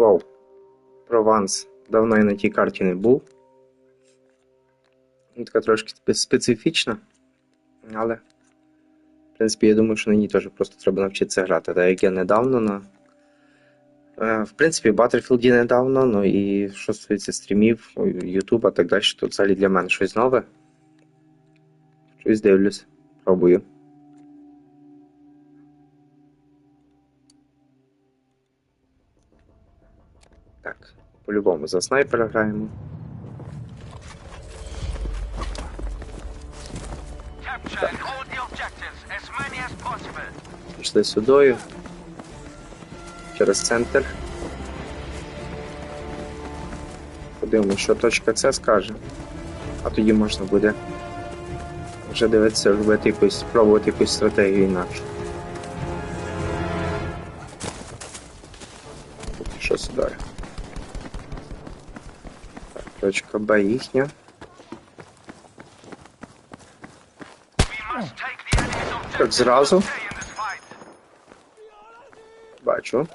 Вау. Прованс. Давно я на тій карті не був. Ну, Така трошки специфічна. Але. В принципі, я думаю, що на ній теж просто треба навчитися грати. Так як я недавно на. Е, В принципі, Battlefield недавно, ну і що стосується стрімів, Ютуба, так далі, то взагалі для мене щось нове. Щось дивлюсь, пробую. По-любому за снайпера граємо. Пішли сюдою. Через центр. Подивимося, що точка С скаже. А тоді можна буде вже дивитися, робити якусь, спробувати якусь стратегію інакше. Що сюди. Точка Б їхня. Так, зразу. Бачу.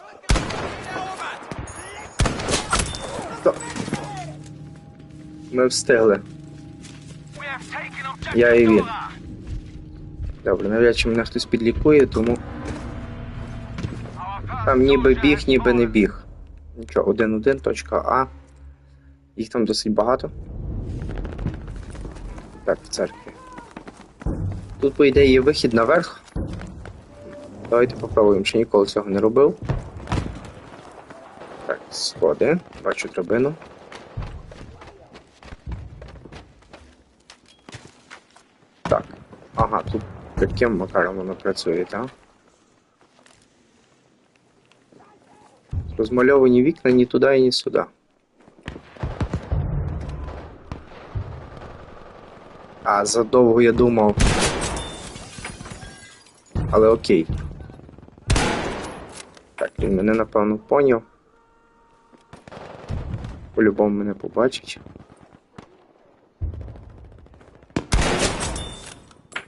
Ми встигли. Я і він. Добре, навряд чи мене хтось підлікує, тому там ніби біг, ніби не біг. Нічого, 1-1, точка А. Їх там досить багато. Так, в церкві. Тут, по ідеї, є вихід наверх. Давайте попробуємо, ще ніколи цього не робив. Так, сходи. Бачу драбину. Так. Ага, тут таким макаром воно працює, так? Розмальовані вікна ні туди ні сюди. А, задовго я думав. Але окей. Так, він мене напевно поняв. По-любому мене побачить.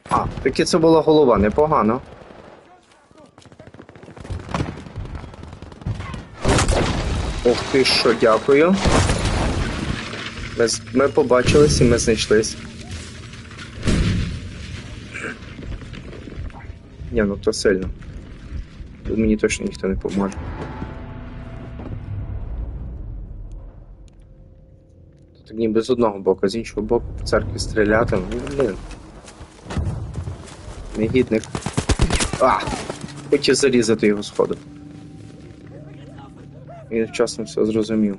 А, таки це була голова, непогано. Ох ти що, дякую. Ми, ми побачились і ми знайшлись. Ні, ну то сильно. Тут мені точно ніхто не поможе. Тут ніби з одного боку, з іншого боку в церкві стріляти, ну блін. Негідник. А! Хотів зарізати його сходу. Він вчасно все зрозумів.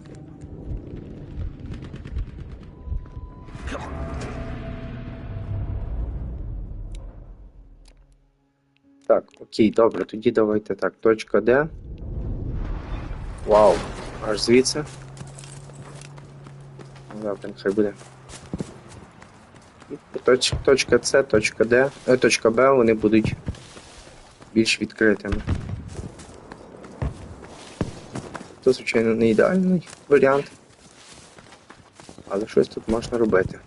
Окей, добре, тоді давайте так. Точка Д. Вау, аж звідси. Ну, Добре, нехай буде. Точ- Точка С, точка Д, е, точка Б, вони будуть більш відкритими. Це, звичайно, не ідеальний варіант. Але щось тут можна робити.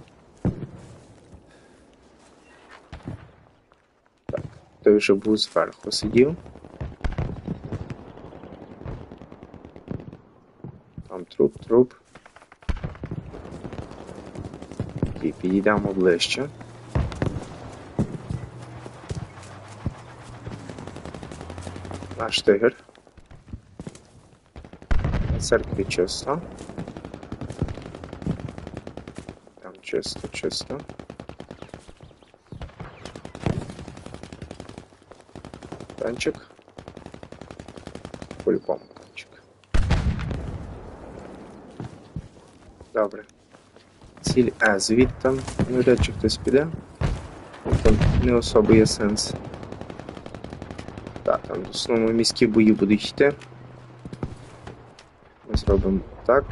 Так, той вже був зверху сидів. Там труп, труп. І підійдемо ближче. Наш тигр. На церкві чисто. Там чисто, чисто. Танчик. По-любому. Добре. Ціль Е, звідти. Навряд чи хтось піде. Ну, Там не особо є сенс. Так, там в основному міські бої будуть йти. Ми зробимо так.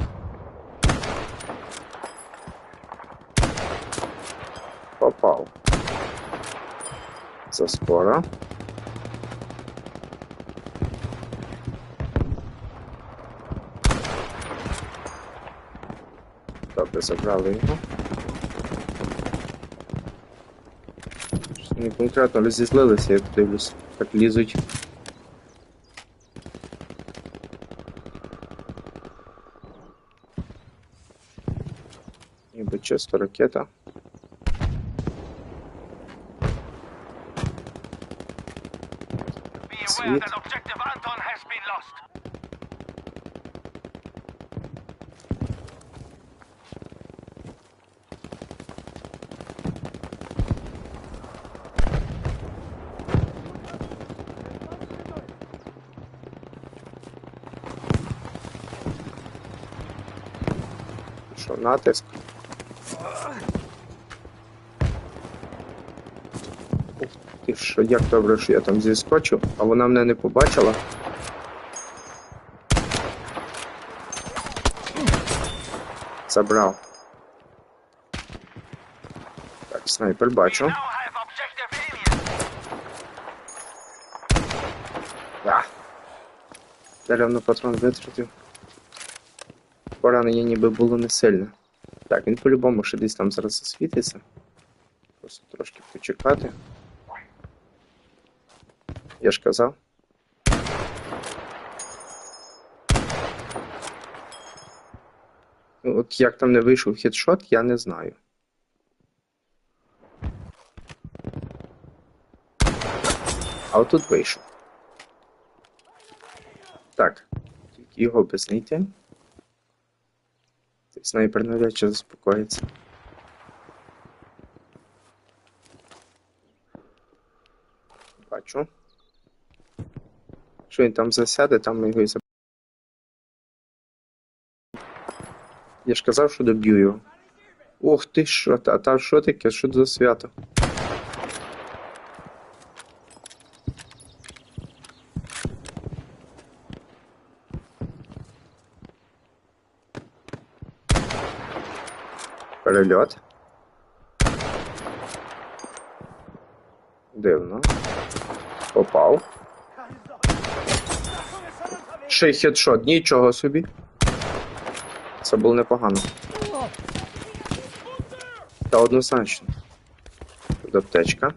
Попав. Заспора. Добре, забрали його. Не конкретно розізлилися, як дивлюсь, так лізуть. Ніби чисто ракета. Що, натиск? Ух ти що, як добре, що я там зіскочив, а вона мене не побачила. Забрав. Так, снайпер бачу. Даремно патрон витратив. Поранення ніби було не сильне. Так, він по-любому ще десь там зараз засвітиться. Просто трошки почекати. Я ж казав. Ну, От як там не вийшов хедшот, я не знаю. А отут вийшов. Так, тільки його би знайти. Снайпер навряд чи заспокоїться. Бачу. Що він там засяде, там його і заб... Я ж казав, що доб'ю його. Ох ти що, а там що таке? Що за свято? Перельот. Дивно. Попав. Ще й хедшот, нічого собі. Це було непогано. Та однозначно. Тут аптечка.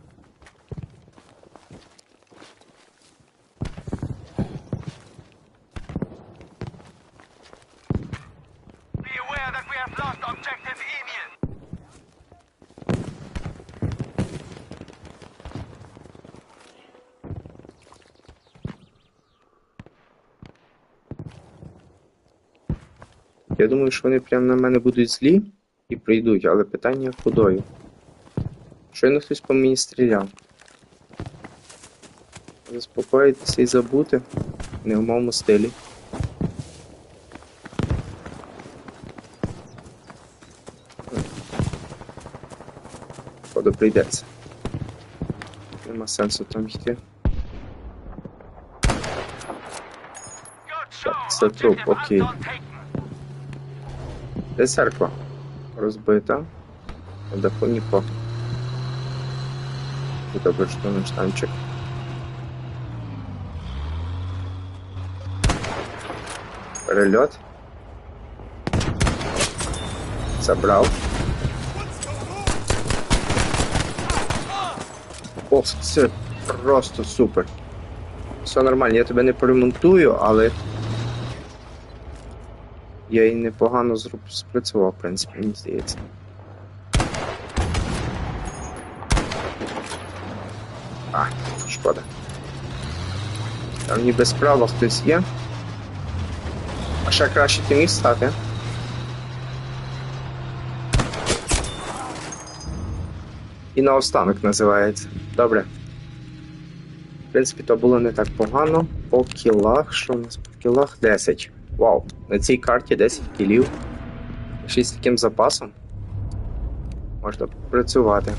Я думаю, що вони прямо на мене будуть злі і прийдуть, але питання худою. Щойно хтось по мені стріляв. Заспокоїтися і забути не в моєму стилі. Походу прийдеться. Нема сенсу там йти. Show. Це труп, окей. Де церква? Розбита. На нікого. Добре, що не штанчик. Перельот. Забрав. Ох, це просто супер. Все нормально, я тебе не поремонтую, але я і непогано спрацював, в принципі, мені здається. А, шкода. Там ніби справа хтось є. А ще краще ти міг стати. І наостанок називається. Добре. В принципі, то було не так погано. По кілах, що у нас по кілах 10. Вау, на цій карті 10 кілів. Ще з таким запасом. Можна працювати.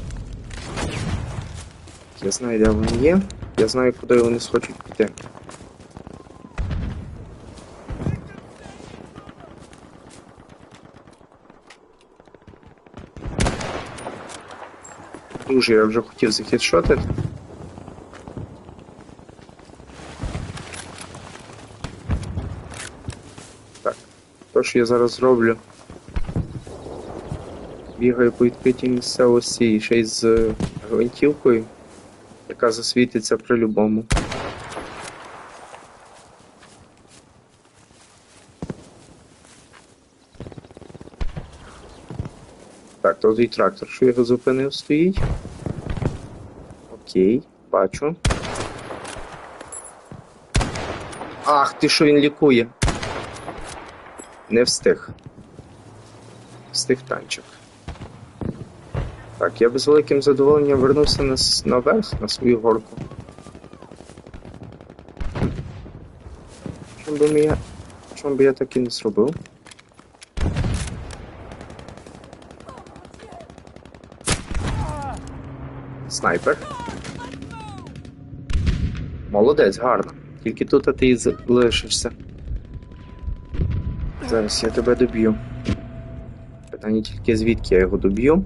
Я знаю, де вони є. Я знаю, куди вони схочуть піти. Дуже я вже хотів захедшотити. Що я зараз зроблю. Бігаю по відкритій місцевості і ще й з гвинтівкою, яка засвітиться при любому. Так, то той трактор, що його зупинив, стоїть. Окей, бачу. Ах, ти що він лікує? Не встиг. Встиг танчик. Так, я би з великим задоволенням вернувся на, наверх, на свою горку. Чому би я. Чому би я так і не зробив? Снайпер. Молодець, гарно. Тільки тут а ти і залишишся. Зараз я тебе доб'ю. Питання тільки звідки я його доб'ю.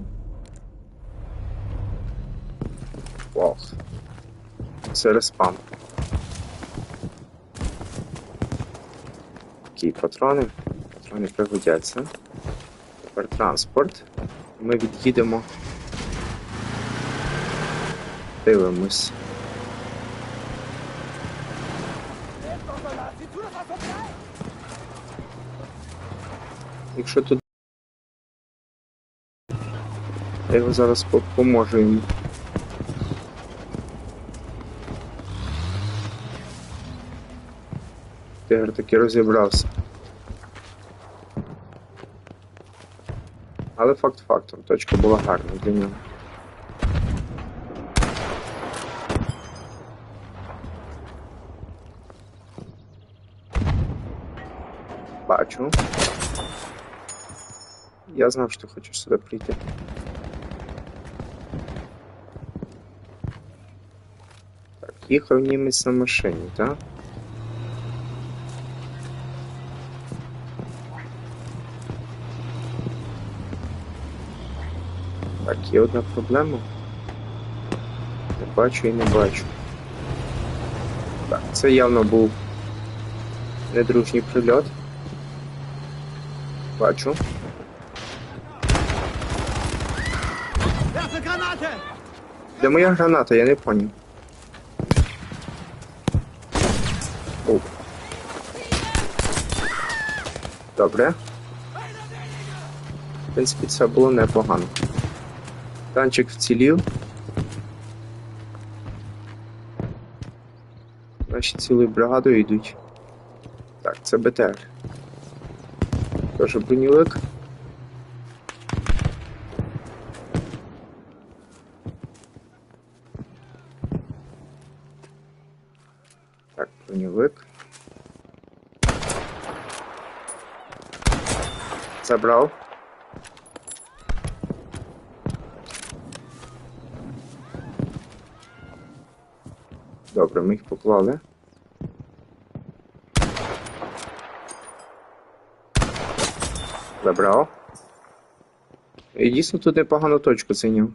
Ох. Це респам. Окей, патрони. Патрони пригодяться. Тепер транспорт. Ми від'їдемо. Дивимось. Якщо тут. Я його зараз по- поможу йому. Тигр таки розібрався. Але факт фактом, точка була гарна для нього. Бачу. Я знав, що ти хочеш сюди прийти. Так, їхав німець на машині, так? Так, є одна проблема. Не бачу і не бачу. Так, це явно був недружній прильот. Бачу. Де моя граната, я не поняв. О. Добре. В принципі, це було непогано. Танчик вцілів. Наші цілою бригадою йдуть. Так, це БТР. Теж бронівик. Так, броневик. Забрав. Добре, ми їх поклали. Забрав. І дійсно тут непогану точку зайняв.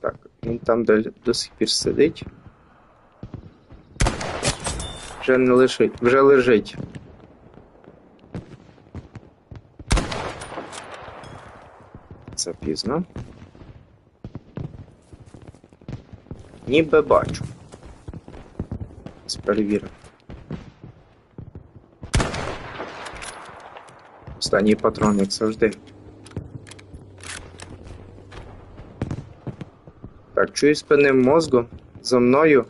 Так, він там до, до сих пір сидить. Вже не лежить, вже лежить. Це пізно. Ніби бачу. З перевірив. Останній патрон, як завжди. Так, чую спинним мозгом. За мною.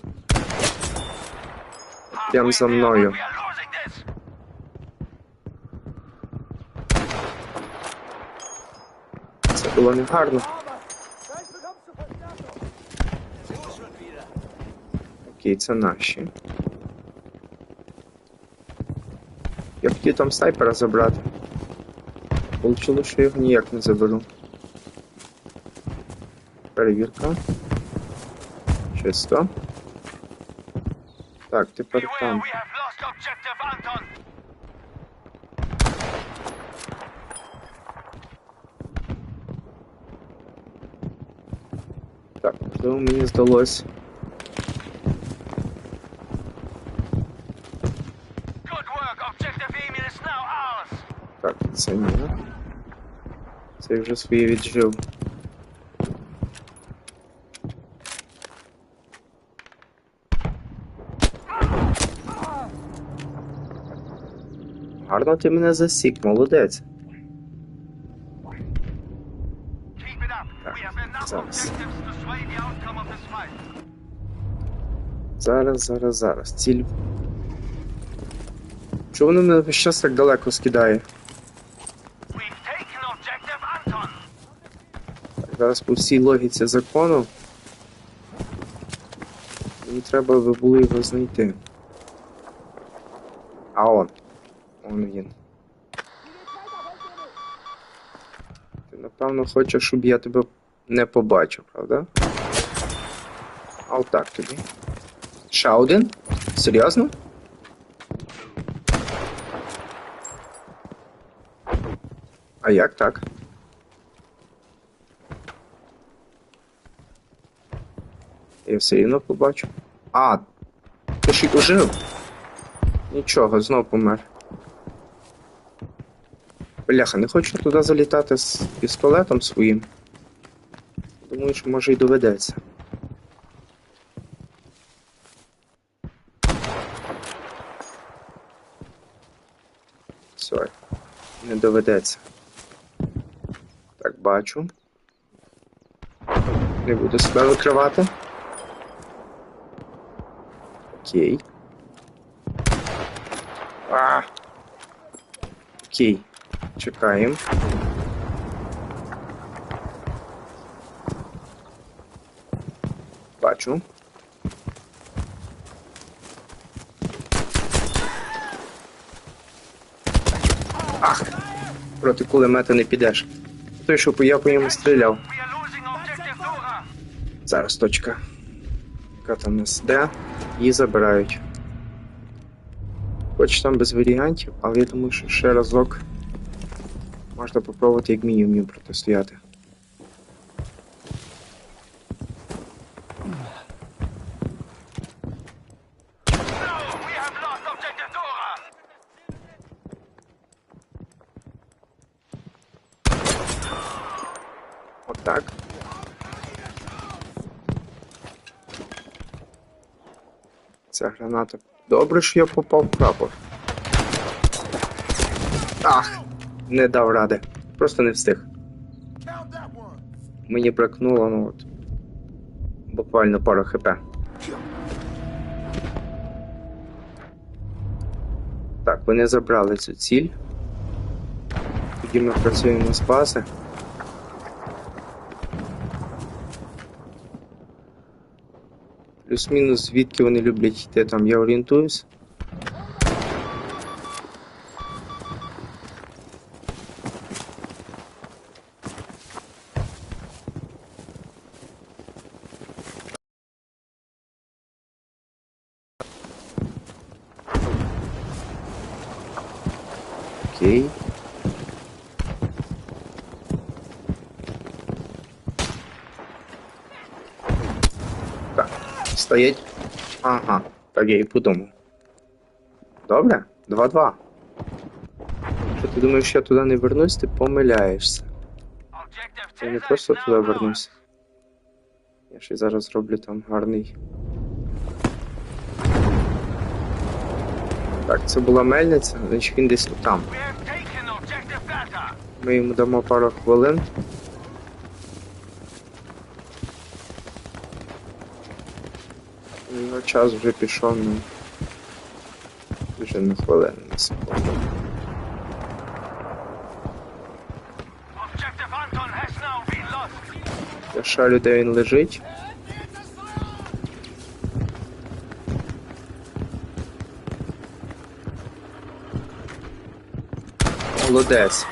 Прям за мною. Це було негарно. Окей, це наші. Я хотів там снайпера забрати. Получилось, що я його ніяк не заберу. Перевірка. Чисто. Так, тепер Beware, там. we have lost objective Anton. Так, можливо, мені здалось. Good work. Objective Emil is now ours. Так, це ні. Це вже своє віджив. Гарно ти мене засік, молодець. Так, зараз. Зараз, зараз. Ціль. Чого воно мене весь час так далеко скидає? Anton. Зараз по всій логіці закону. Мені треба би було його знайти. А он. Он він. Ти напевно хочеш, щоб я тебе не побачив, правда? А отак тобі. Ще один? Серйозно? А як так? Я все рівно побачу. А, ти ж і ожив? Нічого, знов помер. Бляха, не хочу туди залітати з пістолетом своїм. Думаю, що може й доведеться. Сорі. Не доведеться. Так, бачу. Не буду себе викривати. Окей. А. Окей. Чекаємо. Бачу. Ах! Проти кулемета не підеш. Той, що я по ньому стріляв. Зараз точка. Яка там нас де? Її забирають. Хоч там без варіантів, але я думаю, що ще разок можна попробувати як мінімум їм протистояти. Ця граната. Добре, що я попав в прапор. Ах! Не дав ради. Просто не встиг. Мені бракнуло, ну от. Буквально пару хп. Так, вони забрали цю ціль. Тоді ми працюємо з бази. Плюс-мінус звідки вони люблять йти там, я орієнтуюсь. Окей. Так, стоять. Ага, так я і подумав. Добре, 2-2. Що ти думаєш, що я туди не вернусь, ти помиляєшся. Я не просто туди вернусь. Я ще зараз зроблю там гарний. Так, це була мельниця, значить він десь там. Ми йому дамо пару хвилин. Його час вже пішов на. Вже на хвилину, на секунду. Я шарю, де він лежить. Молодець.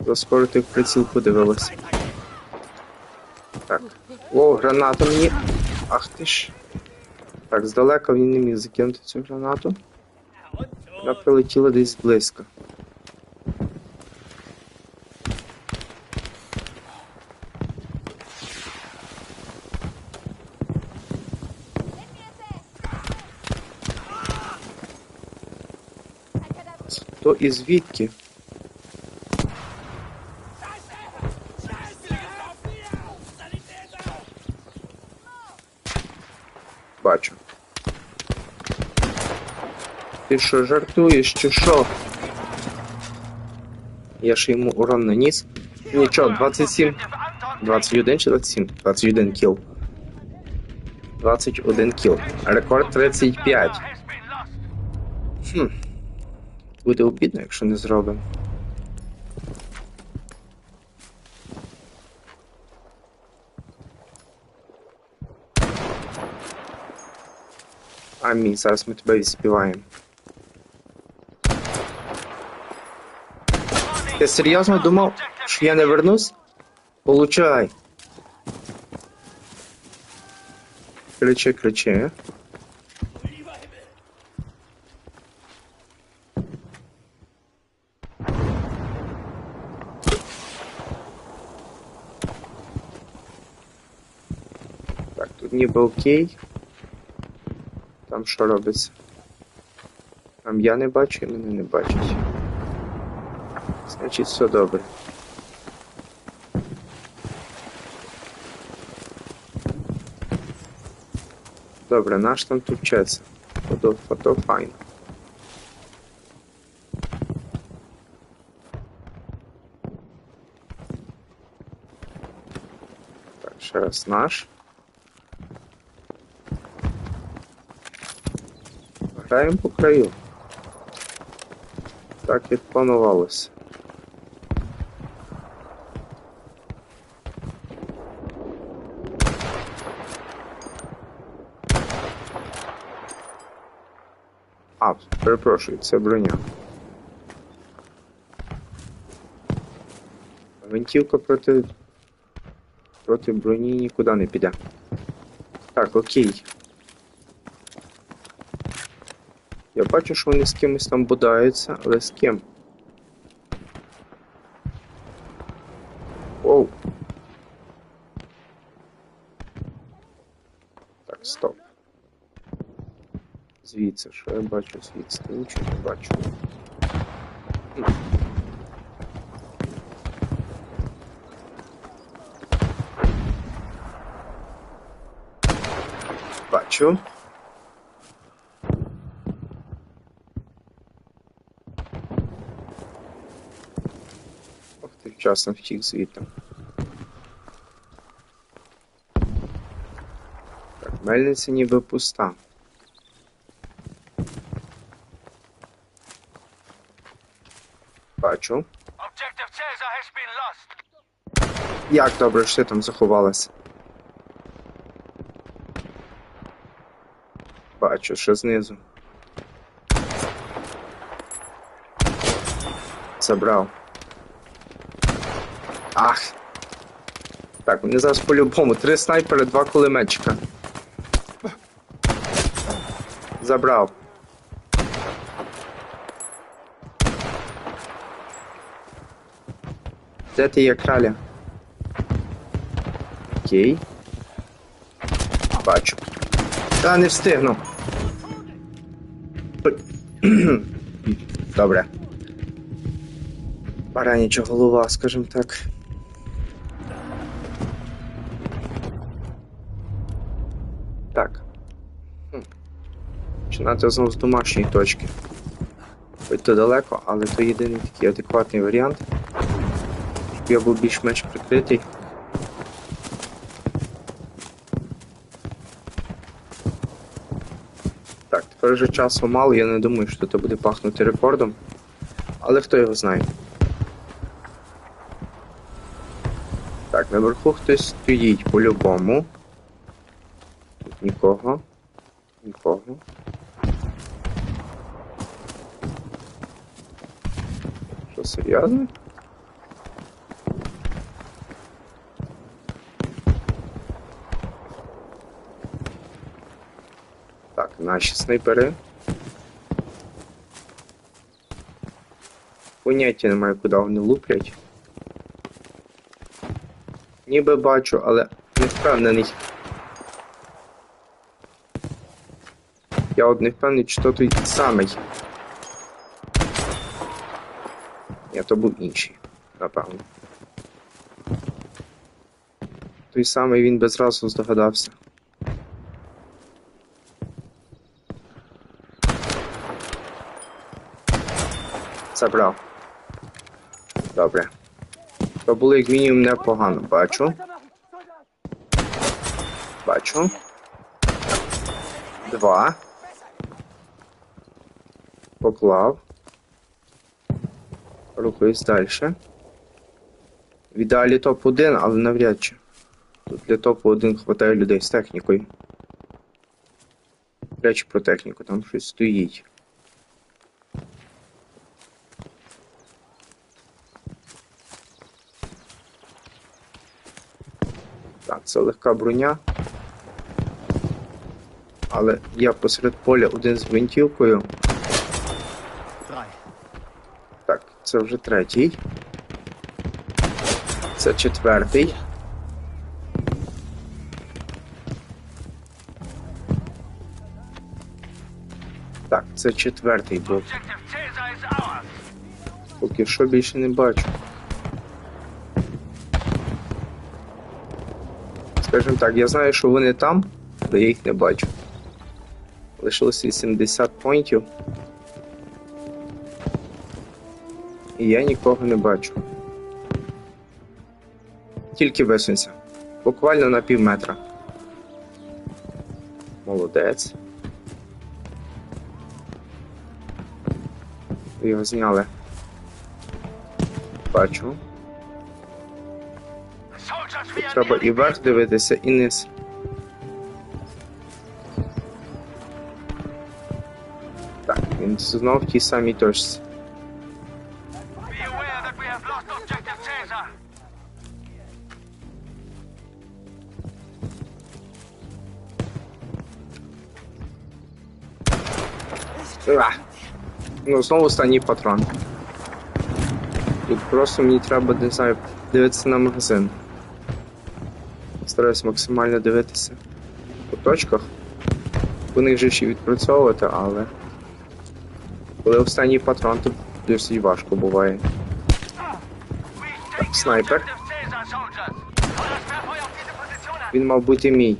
Заскоро ти в приціл подивилася. Так. О, гранату мені. Ах ти ж. Так, здалека він не міг закинути цю гранату. Вона прилетіла десь близько. Хто і звідки? Ти що, жартуєш чи що? Я ж йому урон наніс. Нічого, 27. 21 чи 27? 21 кіл. 21 кіл. Рекорд 35. has been lost. Хм. Буде обідно, якщо не зробимо. Амінь, зараз ми тебе відспіваємо. Ти серйозно думав, що я не вернусь? Получай. Кричи, кричи. Так, тут ніби окей. Там що робиться? Там я не бачу і мене не бачать. Значить, все добре. Добре, наш там тут вчиться. Фото, фото файн. Так, ще раз наш. Граємо по краю. Так як планувалося. А, перепрошую, це броня. Гвинтівка проти. проти броні нікуди не піде. Так, окей. Я бачу, що вони з кимось там бодаються, але з ким? Звідси, що я бачу звідси? Та Нічого не бачу. Бачу. Ох ти вчасно втік звідти. Так, мельниця ніби пуста. Бачу. Як добре, що ти там заховалася. Бачу, що знизу. Забрав. Ах. Так, вони зараз по-любому. Три снайпери, два кулеметчика. Забрав. Де ти є краля? Окей. Бачу. Та не встигну. Добре. Бараніча голова, скажімо так. Так. Починати знову з домашньої точки. Хоч то далеко, але то єдиний такий адекватний варіант. Я був більш-менш прикритий. Так, тепер вже часу мало, я не думаю, що це буде пахнути рекордом. Але хто його знає. Так, наверху хтось стоїть по-любому. Тут нікого. Нікого. Що, серйозно? Так, наші снайпери. Поняття немає, куди вони луплять. Ніби бачу, але не впевнений. Я от не впевнений, чи то той самий. Ні, то був інший, напевно. Той самий він без разу здогадався. Забрав. Добре. То було як мінімум непогано. Бачу. Бачу. Два. Поклав. Рухаюсь далі. В ідеалі топ-1, але навряд чи. Тут для топ-1 хватає людей з технікою. Речі про техніку, там щось стоїть. Це легка броня. Але я посеред поля один з гвинтівкою. Так, це вже третій. Це четвертий. Так, це четвертий був. Поки що більше не бачу. Скажімо так, я знаю, що вони там, але я їх не бачу. Лишилось 80 поінтів. І я нікого не бачу. Тільки висунься. Буквально на пів метра. Молодець. Його зняли. Бачу. Треба і вверх дивитися, і низ. Так, він знов в тій самій точці. Ну, знову останній патрон. Тут просто мені треба, не знаю, дивитися на магазин. Стараюсь максимально дивитися по точках. По них же ще відпрацьовувати, але. Коли останній патрон, то досить важко буває. Position an. Він мав бути мій.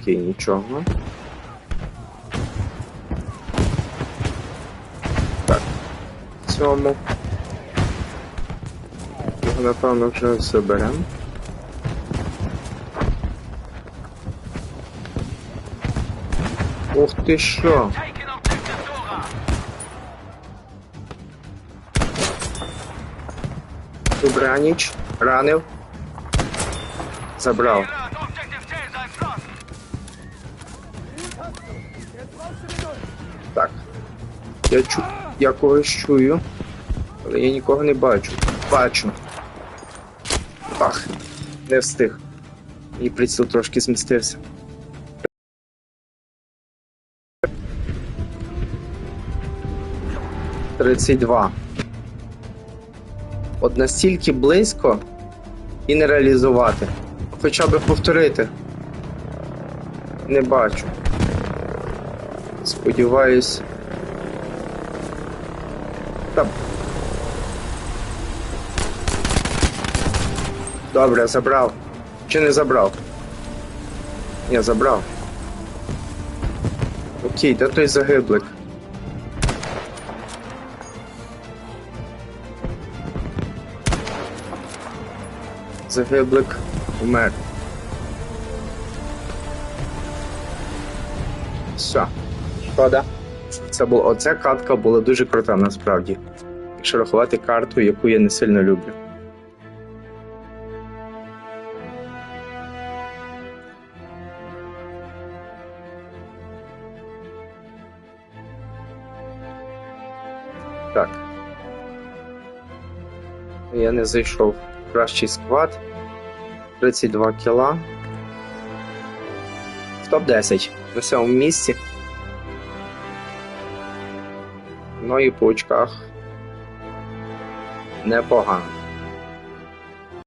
Окей, нічого. Так. В цьому. Напевно вже заберемо. Ух ти що! Добраніч. Ранив. Забрав. Так. Я чу. Я когось чую. Але я нікого не бачу. Бачу. Ах, не встиг. Мій приціл трошки змістився. Тридцять два. От настільки близько і не реалізувати. Хоча б повторити. Не бачу. Сподіваюсь. Та... Добре, забрав. Чи не забрав? Ні, забрав. Окей, де той загиблик? Загиблик умер. Все. Шкода. Це було оця катка була дуже крута насправді. Якщо рахувати карту, яку я не сильно люблю. Я не зайшов кращий сквад. 32 кіла. В топ-10 на сьомому місці. Ну і по очках непогано.